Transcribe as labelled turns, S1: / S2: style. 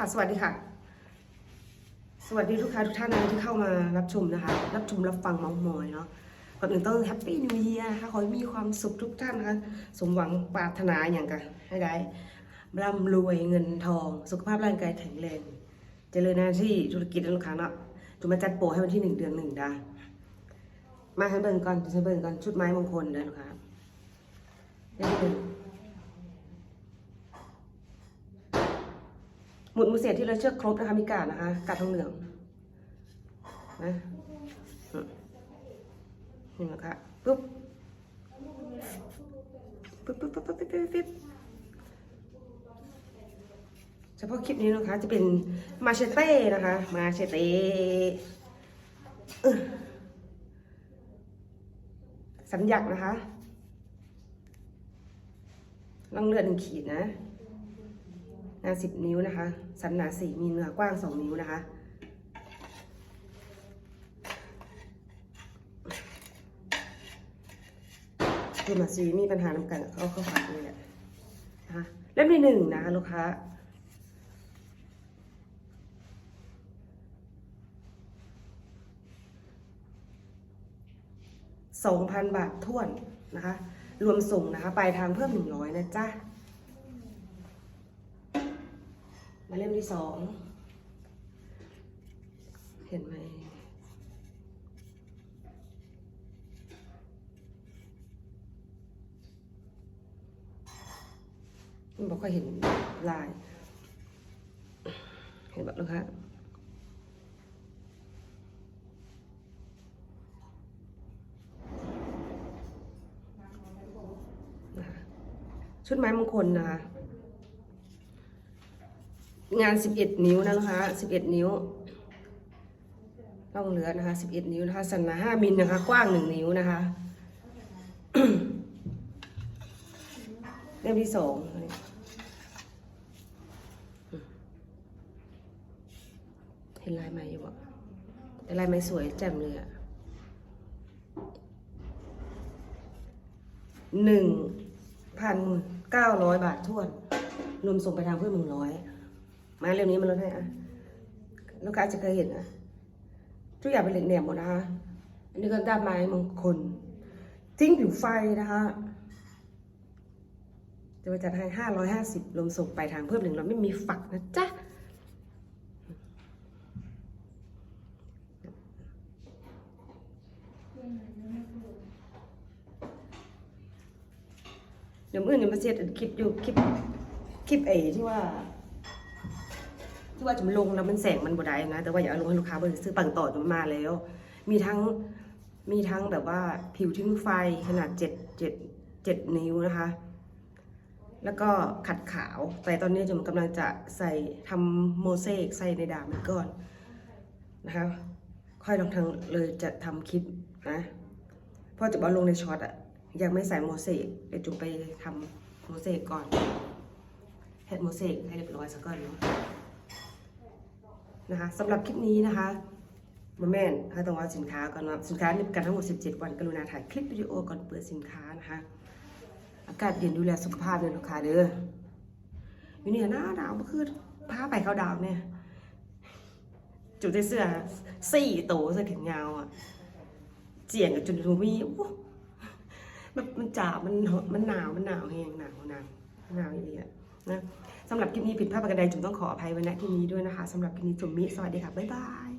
S1: ค่ะสวัสดีค่ะ สวัสดีลูกค้าทุกท่านนะที่เข้ามารับชมนะคะ รับชมรับฟังมองมอยเนาะก่อนอื่นต้องแฮปปี้นิวเยียร์นะคะขอให้มีความสุขทุกท่านนะคะสมหวังปรารถนาอย่างกันให้ได้ร่ำรวยเงินทอง สุขภาพร่างกายแข็งแรงเจริญหน้าที่ธุรกิจลูกค้าเนาะจะมาจัดโปรให้วันที่หนึ่งเดือนหนึ่งด้มาให้เบิ่งก่อนจะให้เบิ่งก่อนชุดไม้มงคลเด้อลูกค้าเดี๋ยว หมุดมือเสียที่เราเชือกครบนะคะมีกาดนะคะกาดทองเหลืองนะนี่นะคะปุ๊บปุ๊บปุ๊บปุ๊บปุ๊บปุ๊บเฉพาะคลิปนี้นะคะ จะเป็นมาเชเต้นะคะ มาเชเต้สัญญักนะคะลองเลือดหนึ่งขีดนะ หน้าสิบนิ้วนะคะ สันหนาสี่มีเนื้อกว้างสองนิ้วนะคะ คือมาซีมีปัญหาน้ำกันเขาเข้าฝักเลยแหละนะคะเล่มที่หนึ่งนะคะลูกค้าสองพันบาทท้วนนะคะ รวมส่งนะคะ ปลายทางเพิ่มหนึ่งร้อยนะจ๊ะ มาเล่มที่สอง เห็นไหม มันบอกค่อยเห็นลาย เห็นแบบลูกค้านะคะชุดไม้มงคลนะคะ งาน 11 นิ้วนะนะคะ11 นิ้วล่องเรือนะคะ 11 นิ้วนะคะสันหนา5มิลนะคะ กว้าง 1 นิ้วนะคะเล่มที่สองเห็นลายไหมอยู่บ่แต่ลายไหมสวยแจ่มเลยอะหนึ่งพันเก้าร้อยบาทท้วน รวมส่งไปทางเพื่อนหนึ่งร้อย มาเรื่องนี้มันลดให้อะลูกค้าจะเคยเห็นอะทุกอย่างเป็นเหล็กแหนมหมดนะคะอันนี้ก็ด้ามไม้มงคลจิ้งผิวไฟนะคะจะไปจัดให้ห้าร้อยห้าสิบรวมส่งไปทางเพิ่มหนึ่งเราไม่มีฝักนะจ๊ะเดี๋ยวมื่อนี้มาเสียดคลิปอยู่คลิปคลิปเอที่ว่า ที่ว่าจะมาลงแล้วมันแสงมันบ่ได้นะ แต่ว่าอยากเอาลงให้ลูกค้าเบิ่งซื้อปังต่อจนมาแล้ว มีทั้งมีทั้งแบบว่าผิวทิ้งไฟขนาดเจ็ดเจ็ดเจ็ดนิ้วนะคะ แล้วก็ขัดขาว แต่ตอนนี้จุ๋มกำลังจะใส่ทำโมเสกใส่ในดาบมันก่อนนะคะ ค่อยลองทางเลยจะทำคลิปนะเพราะจะเอาลงในช็อตอะยังไม่ใส่โมเสกเดี๋ยวจุ๋มไปทำโมเสกก่อนเฮ็ดโมเสกให้เรียบร้อยซะก่อนเนาะ นะคะสำหรับคลิปนี้นะคะมาแม่นถ้าต้องว่าสินค้าก่อนว่าสินค้ามีกันทั้งหมด 17 วันกรุณาถ่ายคลิปวิดีโอก่อนเปิดสินค้านะคะ อากาศเย็นดูแลสุขภาพเลยลูกค้าเด้ออยู่เนี่ยหน้าหนาวเมื่อคืนพาไปเขาดาวเนี่ย จุดใส่เสื้อสี่โตวเสื้อแขนยาวอะเจียงกับจุดทูมีมันมันจ่ามันมันหนาวมันหนาวแหงหนาวหนาวหนาวอย่างนี้อะนะ สำหรับคลิปนี้ผิดพลาดประการใดจุ๋มต้องขออภัยไว้ณที่นี้ด้วยนะคะสำหรับคลิปนี้จุ๋มมิสวัสดีค่ะบ๊ายบาย